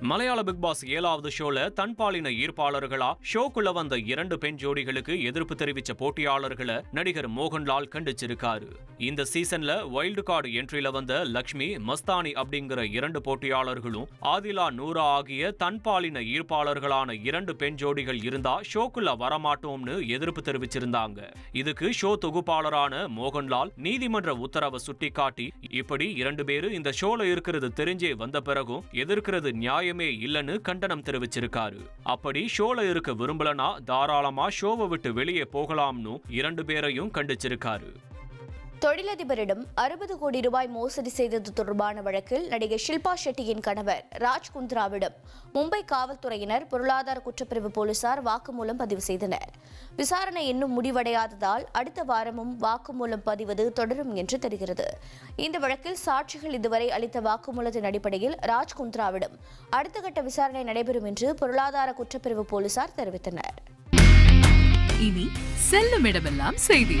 மலையாள big pass ஏழாவது ஷோல தன்பாலின ஈர்ப்பாளர்களா ஷோக்குள்ள வந்த இரண்டு பெண் ஜோடிகளுக்கு எதிர்ப்பு தெரிவிச்ச போட்டியாளர்களை நடிகர் மோகன்லால் கண்டிச்சிருக்காரு. இந்த சீசன்ல வைல்டு கார்டு என்ட்ரில வந்த லக்ஷ்மி மஸ்தானி அப்படிங்கிற இரண்டு போட்டியாளர்களும் ஆதிலா நூரா ஆகிய தன்பாலின ஈர்ப்பாளர்களான இரண்டு பெண் ஜோடிகள் இருந்தா ஷோக்குள்ள வரமாட்டோம்னு எதிர்ப்பு தெரிவிச்சிருந்தாங்க. இதுக்கு ஷோ தொகுப்பாளரான மோகன்லால் நீதிமன்ற உத்தரவை சுட்டிக்காட்டி இப்படி இரண்டு பேரு இந்த ஷோல இருக்கிறது தெரிஞ்சே வந்த பிறகும் எதிர்க்கிறது நியாய நியாயமே இல்லைன்னு கண்டனம் தெரிவிச்சிருக்காரு. அப்படி ஷோல இருக்க விரும்பலனா தாராளமா ஷோவை விட்டு வெளியே போகலாம்னு இரண்டு பேரையும் கண்டிச்சிருக்காரு. தொழிலதிபரிடம் அறுபது கோடி ரூபாய் மோசடி செய்தது தொடர்பான வழக்கில் நடிகை ஷில்பா ஷெட்டியின் கணவர் ராஜ் குந்த்ராவிடம் மும்பை காவல்துறையினர் பொருளாதார குற்றப்பிரிவு போலீசார் வாக்குமூலம் பதிவு செய்தனர். விசாரணை இன்னும் முடிவடையாததால் அடுத்த வாரமும் வாக்குமூலம் பதிவது தொடரும் என்று தெரிகிறது. இந்த வழக்கில் சாட்சிகள் இதுவரை அளித்த வாக்குமூலத்தின் அடிப்படையில் ராஜ் குந்த்ராவிடம் அடுத்த கட்ட விசாரணை நடைபெறும் என்று பொருளாதார குற்றப்பிரிவு போலீசார் தெரிவித்தனர். இனி செல்லும் இடமெல்லாம் செய்தி.